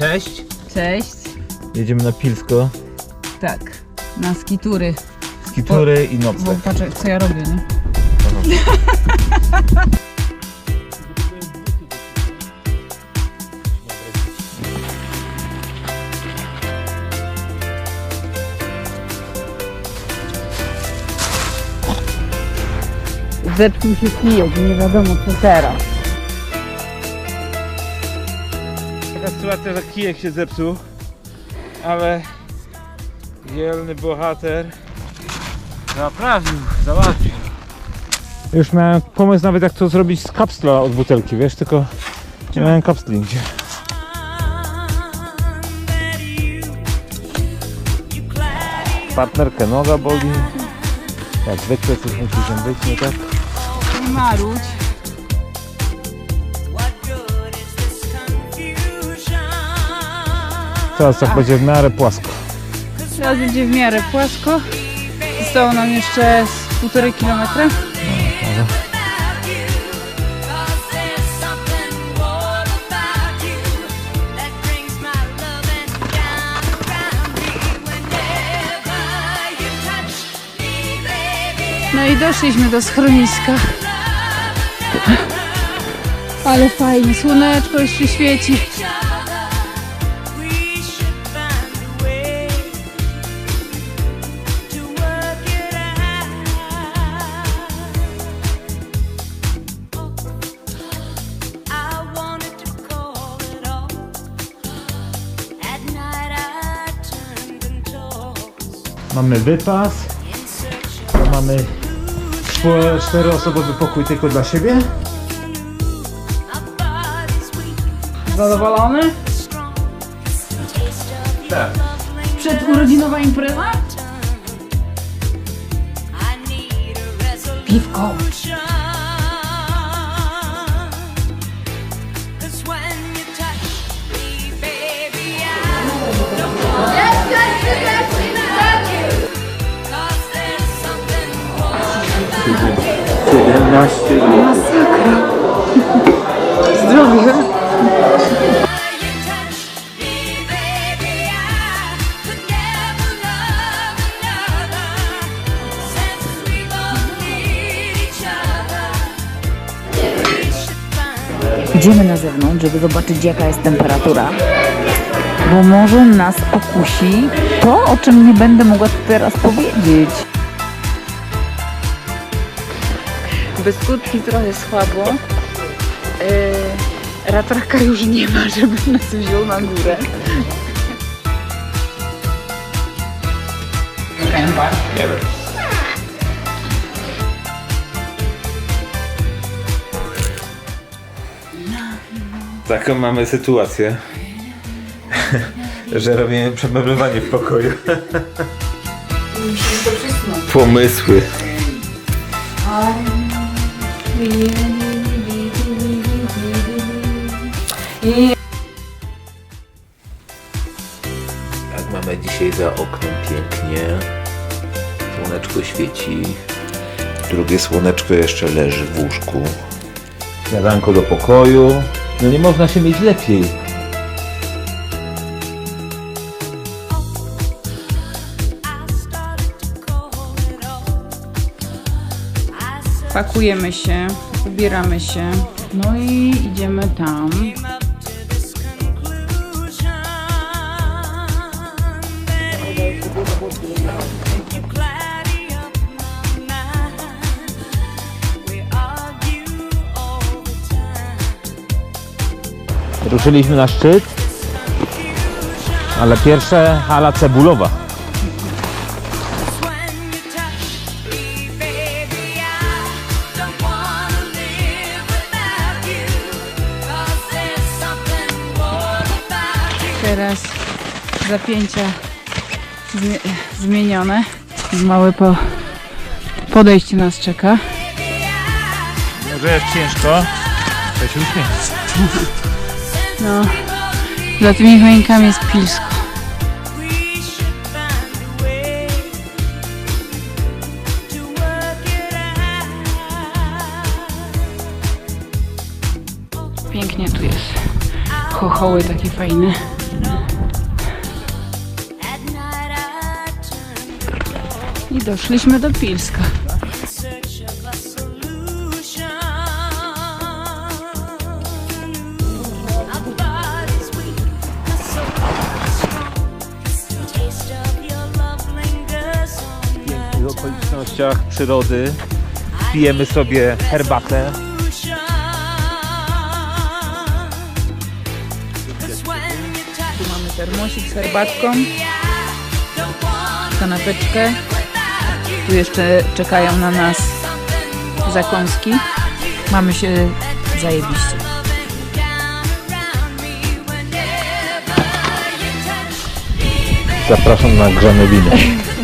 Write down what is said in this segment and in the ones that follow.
Cześć. Cześć. Jedziemy na Pilsko. Tak, na skitury. Skitury i Bo nocleg. patrz, co ja robię, nie? Zepsuł się kijek, nie wiadomo co teraz. Taka sytuacja, że kijek się zepsuł, ale dzielny bohater naprawił, załatwił. Już miałem pomysł nawet jak to zrobić z kapsla od butelki, wiesz, tylko nie miałem kapsli nigdzie. Partnerkę noga boli. Jak zwykle coś musi się być, nie tak? Nie Teraz tak będzie w miarę płasko. Teraz będzie w miarę płasko. Zostało nam jeszcze z półtorej kilometra. No i doszliśmy do schroniska. Ale fajnie, słoneczko jeszcze świeci. Mamy wypas. To mamy czteroosobowy pokój tylko dla siebie. Zadowolony? Tak. Przedurodzinowa impreza? Piwko. Zdrowie. Idziemy na zewnątrz, żeby zobaczyć jaka jest temperatura. Bo może nas pokusi to, o czym nie będę mogła teraz powiedzieć. Bez skutki trochę słabo. Yy, ratraka już nie ma, żeby nas wziął na górę. Taką mamy sytuację, że robimy przemeblowanie w pokoju. Pomysły. Tak mamy dzisiaj za oknem pięknie. Słoneczko świeci. Drugie słoneczko jeszcze leży w łóżku. Śniadanko do pokoju. No nie można się mieć lepiej. Pakujemy się, ubieramy się, no i idziemy tam. Ruszyliśmy na szczyt, ale pierwsze hala cebulowa. Teraz zapięcia zmi- zmienione. Małe po podejście nas czeka. Może jest ciężko, to się. No, za tymi choinkami jest pilsko. Pięknie tu jest. Chochoły takie fajne. I doszliśmy do Pilska. W okolicznościach przyrody pijemy sobie herbatę. Termosik z herbatką, kanapeczkę. Tu jeszcze czekają na nas zakąski. Mamy się zajebiście. Zapraszam na grzane wino.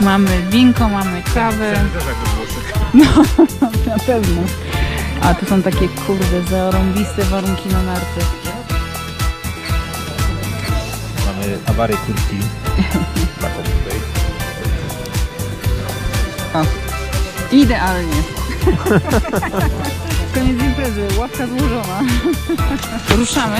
Mamy winko, mamy kawę. Na pewno. A tu są takie kurde zarąbiste warunki na narty. Mamy kurki. Taką tutaj. Idealnie. Koniec imprezy, ławka złożona. Ruszamy.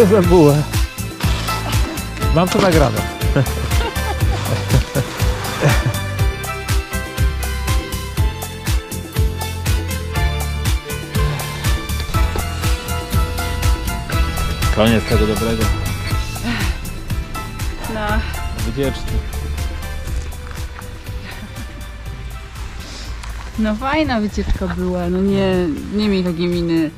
Co za bułę? Mam to nagrane. Koniec tego dobrego. No, Wycieczki. no fajna wycieczka była. No nie, nie miej takiej miny.